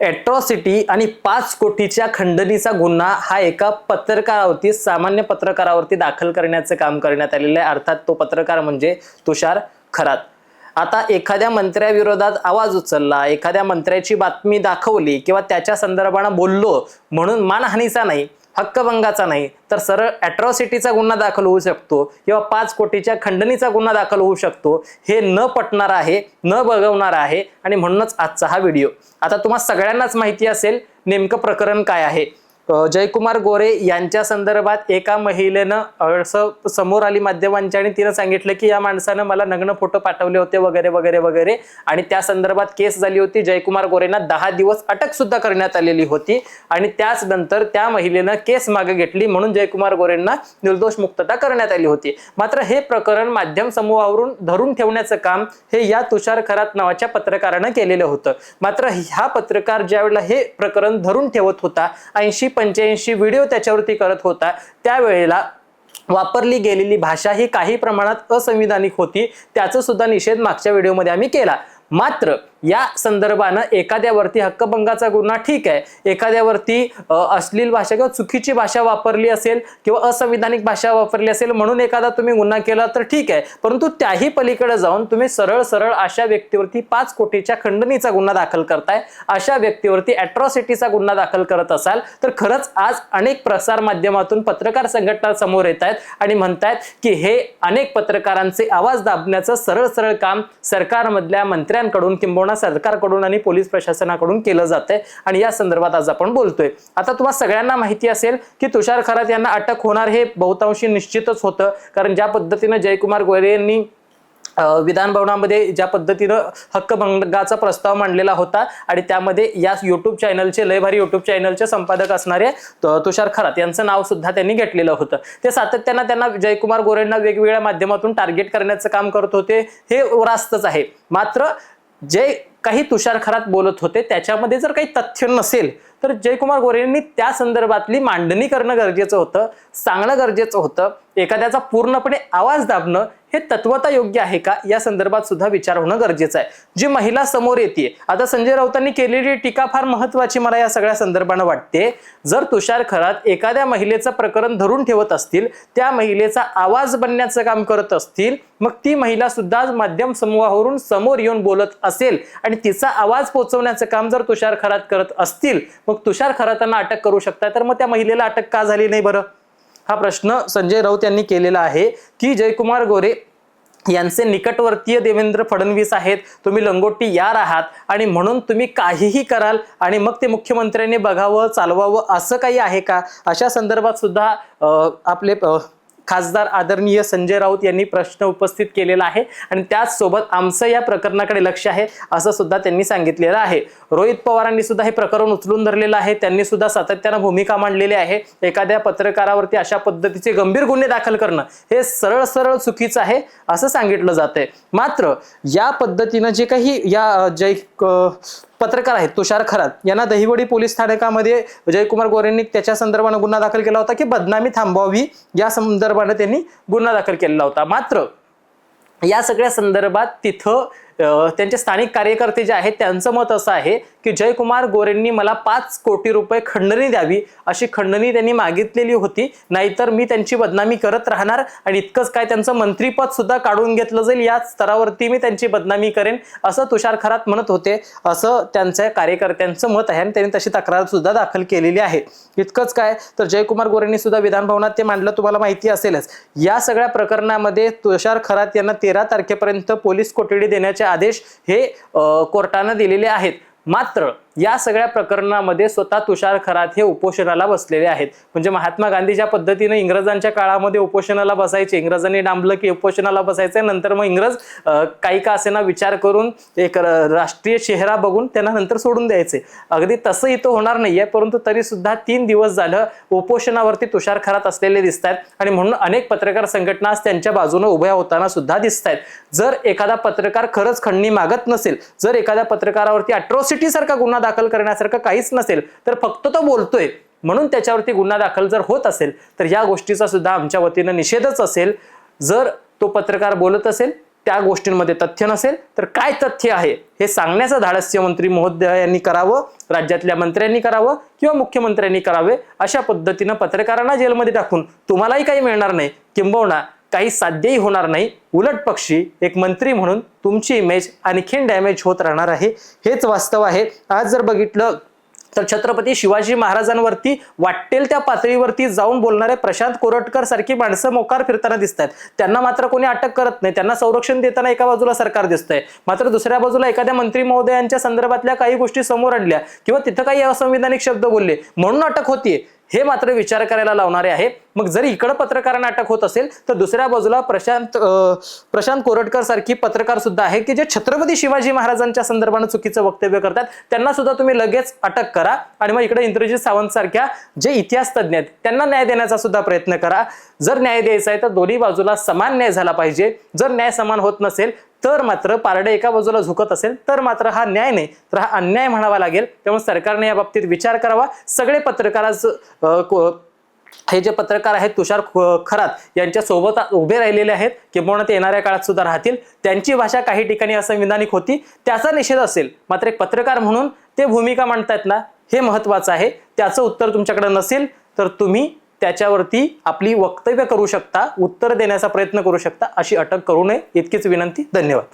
Atrocity आणि पाच कोटीच्या खंडणीचा गुन्हा हा एका पत्रकारावरती सामान्य पत्रकारावरती दाखल करण्याचं काम करण्यात आलेलं आहे. अर्थात तो पत्रकार म्हणजे तुषार खरात. आता एखाद्या मंत्र्याविरोधात आवाज उचलला एखाद्या मंत्र्याची बातमी दाखवली किंवा त्याच्या संदर्भानं बोललो म्हणून मानहानीचा नाही. हक्कभंगाचा नाही तर सरळ अॅट्रॉसिटीचा गुन्हा दाखल होऊ शकतो किंवा पाच कोटीच्या खंडणीचा गुन्हा दाखल होऊ शकतो हे न पटणार आहे न बघवणार आहे. आणि म्हणूनच आजचा हा व्हिडिओ आता तुम्हाला सगळ्यांनाच माहिती असेल नेमकं प्रकरण काय आहे? जयकुमार गोरे यांच्या संदर्भात एका महिलेनं असं समोर आली माध्यमांच्या आणि तिनं सांगितलं की या माणसानं मला नग्न फोटो पाठवले होते वगैरे वगैरे वगैरे. आणि त्या संदर्भात केस झाली होती. जयकुमार गोरेंना दहा दिवस अटक सुद्धा करण्यात आलेली होती. आणि त्याच नंतर त्या महिलेनं केस मागे घेतली म्हणून जयकुमार गोरेंना निर्दोष मुक्तता करण्यात आली होती. मात्र हे प्रकरण माध्यम समूहावरून धरून ठेवण्याचं काम हे या तुषार खरात नावाच्या पत्रकारानं केलेलं होतं. मात्र ह्या पत्रकार ज्यावेळेला हे प्रकरण धरून ठेवत होता ऐंशी पंच्याऐंशी व्हिडिओ त्याच्यावरती करत होता. त्यावेळेला वापरली गेलेली भाषा ही काही प्रमाणात असंविधानिक होती. त्याचा सुद्धा निषेध मागच्या व्हिडिओमध्ये आम्ही केला. मात्र या संदर्भानं एखाद्यावरती हक्कभंगाचा गुन्हा ठीक आहे. एखाद्यावरती अश्लील भाषा किंवा चुकीची भाषा वापरली असेल किंवा असंविधानिक भाषा वापरली असेल म्हणून एखादा तुम्ही गुन्हा केला तर ठीक आहे. परंतु त्याही पलीकडे जाऊन तुम्ही सरळ सरळ अशा व्यक्तीवरती पाच कोटीच्या खंडणीचा गुन्हा दाखल करताय. अशा व्यक्तीवरती अॅट्रॉसिटीचा गुन्हा दाखल करत असाल तर खरंच आज अनेक प्रसार माध्यमातून पत्रकार संघटना समोर येत आहेत आणि म्हणतायत की हे अनेक पत्रकारांचे आवाज दाबण्याचं सरळ सरळ काम सरकारमधल्या मंत्र्यांकडून किंबहुना सरकारकडून आणि पोलीस प्रशासनाकडून केलं जातंय. आणि या संदर्भात आज आपण बोलतोय. आता तुम्हाला सगळ्यांना माहिती असेल की तुषार खरात यांना अटक होणार हे बहुतांशी निश्चितच होतं. कारण ज्या पद्धतीनं जयकुमार गोरे यांनी विधान भवनामध्ये ज्या पद्धतीनं हक्कभंगाचा प्रस्ताव मांडलेला होता आणि त्यामध्ये या युट्यूब चॅनलचे लय भारी युट्यूब चॅनलचे संपादक असणारे तुषार खरात यांचं नाव सुद्धा त्यांनी घेतलेलं होतं. ते सातत्यानं त्यांना जयकुमार गोरेंना वेगवेगळ्या माध्यमातून टार्गेट करण्याचं काम करत होते. हे रास्तच आहे. मात्र जे काही तुषार खरात बोलत होते त्याच्यामध्ये जर काही तथ्य नसेल तर जयकुमार गोरे यांनी त्या संदर्भातली मांडणी करणं गरजेचं होतं सांगणं गरजेचं होतं. एखाद्याचा पूर्णपणे आवाज दाबणं हे तत्वता योग्य आहे का? या संदर्भात सुद्धा विचार होणं गरजेचं आहे. जी महिला समोर येते आता संजय राऊतांनी केलेली टीका फार महत्वाची मला या सगळ्या संदर्भानं वाटते. जर तुषार खरात एखाद्या महिलेचं प्रकरण धरून ठेवत असतील त्या महिलेचा आवाज बनण्याचं काम करत असतील मग ती महिला सुद्धा माध्यम समूहावरून समोर येऊन बोलत असेल आणि तिचा आवाज पोहोचवण्याचं काम जर तुषार खरात करत असतील मग तुषार खरातांना अटक करू शकता. तर मग त्या महिलेला अटक का झाली नाही बरं? हा प्रश्न संजय राऊत यांनी केलेला आहे की जयकुमार गोरे यांचे निकटवर्तीय देवेंद्र फडणवीस आहेत तुम्ही लंगोटी यार आहात आणि म्हणून तुम्ही काहीही कराल आणि मग ते मुख्यमंत्र्यांनी बघावं चालवावं असं काही आहे का? अशा संदर्भात सुद्धा आपले खासदार आदरणीय संजय राऊत यांनी प्रश्न उपस्थित केलेला आहे आणि त्याचसोबत आमचं या प्रकरणाकडे लक्ष आहे असं सुद्धा त्यांनी सांगितलेलं आहे. रोहित पवारांनी सुद्धा हे प्रकरण उचलून धरलेलं आहे. त्यांनी सुद्धा सातत्यानं भूमिका मांडलेली आहे. एखाद्या पत्रकारावरती अशा पद्धतीचे गंभीर गुन्हे दाखल करणं हे सरळ सरळ चुकीचं आहे असं सांगितलं जातंय. मात्र या पद्धतीनं जे काही या जे पत्रकार आहेत तुषार खरात. यांना दहिवडी पोलीस स्थानकामध्ये जयकुमार गोरेंनी त्याच्या संदर्भानं गुन्हा दाखल केला होता की बदनामी थांबवावी या संदर्भानं त्यांनी गुन्हा दाखल केलेला होता. मात्र या सगळ्या संदर्भात तिथं त्यांचे स्थानिक कार्यकर्ते जे आहेत त्यांचं मत असं आहे की जयकुमार गोरेंनी मला पाच कोटी रुपये खंडणी द्यावी अशी खंडणी त्यांनी मागितलेली होती. नाहीतर मी त्यांची बदनामी करत राहणार आणि इतकंच काय त्यांचं मंत्रीपद सुद्धा काढून घेतलं जाईल या स्तरावरती मी त्यांची बदनामी करेन असं तुषार खरात म्हणत होते. असं त्यांच्या कार्यकर्त्यांचं मत आहे आणि त्यांनी तशी तक्रार सुद्धा दाखल केलेली आहे. इतकंच काय तर जयकुमार गोरेंनी सुद्धा विधानभवनात ते मांडलं तुम्हाला माहिती असेलच. या सगळ्या प्रकरणामध्ये तुषार खरात यांना तेरा तारखेपर्यंत पोलीस कोठडी देण्याच्या आदेश हे कोर्टानं दिलेले आहेत. मात्र या सगळ्या प्रकरणामध्ये स्वतः तुषार खरात हे उपोषणाला बसलेले आहेत. म्हणजे महात्मा गांधी ज्या पद्धतीने इंग्रजांच्या काळामध्ये उपोषणाला बसायचे. इंग्रजांनी डांबलं की उपोषणाला बसायचं. नंतर मग इंग्रज काही का असेना विचार करून एक राष्ट्रीय चेहरा बघून त्यांना नंतर सोडून द्यायचे. अगदी तसं इथं होणार नाहीये परंतु तरी सुद्धा तीन दिवस झालं उपोषणावरती तुषार खरात असलेले दिसत आहेत आणि म्हणून अनेक पत्रकार संघटना आज त्यांच्या बाजूने उभ्या होताना सुद्धा दिसत आहेत जर एखादा पत्रकार खरंच खंडणी मागत नसेल जर एखाद्या पत्रकारावरती अट्रॉसिटी सारखा गुन्हा दाखल करण्यासारखं काहीच नसेल तर फक्त तो बोलतोय. म्हणून त्याच्यावरती गुन्हा दाखल जर होत असेल तर या गोष्टीचा सुद्धा आमच्या वतीनं निषेधच असेल. जर तो पत्रकार बोलत असेल त्या गोष्टींमध्ये तथ्य नसेल तर काय तथ्य आहे? हे सांगण्याचं धाडस्य मंत्री महोदयांनी करावं राज्यातल्या मंत्र्यांनी करावं किंवा मुख्यमंत्र्यांनी करावे अशा पद्धतीनं पत्रकारांना जेलमध्ये टाकून तुम्हालाही काही मिळणार नाही. किंबहुना काही साध्यही होणार नाही. उलट पक्षी एक मंत्री म्हणून तुमची इमेज आणखीन डॅमेज होत राहणार आहे. हेच वास्तव आहे. आज जर बघितलं तर छत्रपती शिवाजी महाराजांवरती वाटेल त्या पातळीवरती जाऊन बोलणारे प्रशांत कोरटकर सारखी माणसं मोकार फिरताना दिसत आहेत त्यांना मात्र कोणी अटक करत नाही. त्यांना संरक्षण देताना एका बाजूला सरकार दिसतंय. मात्र दुसऱ्या बाजूला एखाद्या मंत्री महोदयांच्या संदर्भातल्या काही गोष्टी समोर आणल्या किंवा तिथं काही असंविधानिक शब्द बोलले. म्हणून अटक होतीये. हे मात्र विचार करायला लावणारे आहे मग जर इकडं पत्रकारांना अटक होत असेल तर दुसऱ्या बाजूला प्रशांत प्रशांत कोरटकर सारखी पत्रकार सुद्धा आहे की जे छत्रपती शिवाजी महाराजांच्या संदर्भानं चुकीचं वक्तव्य करतात. त्यांना सुद्धा तुम्ही लगेच अटक करा आणि मग इकडे इंद्रजित सावंत सारख्या जे इतिहास तज्ज्ञ आहेत त्यांना न्याय देण्याचा सुद्धा प्रयत्न करा. जर न्याय द्यायचा आहे तर दोन्ही बाजूला समान न्याय झाला पाहिजे. जर न्याय समान होत नसेल तर मात्र पारडे एका बाजूला झुकत असेल तर मात्र हा न्याय नाही. तर हा अन्याय म्हणावा लागेल. त्यामुळे सरकारने या बाबतीत विचार करावा. सगळे पत्रकाराच हे जे पत्रकार आहेत तुषार ख- खरात यांच्या सोबत उभे राहिलेले आहेत. किंवा ते येणाऱ्या काळात सुद्धा राहतील. त्यांची भाषा काही ठिकाणी असंविधानिक होती. त्याचा निषेध असेल. मात्र एक पत्रकार म्हणून ते भूमिका मांडतायत ना हे महत्वाचं आहे. त्याचं उत्तर तुमच्याकडे नसेल तर तुम्ही त्याच्यावरती आपली वक्तव्य करू शकता उत्तर देण्याचा प्रयत्न करू शकता अशी अटक करू नये. इतकीच विनंती. धन्यवाद.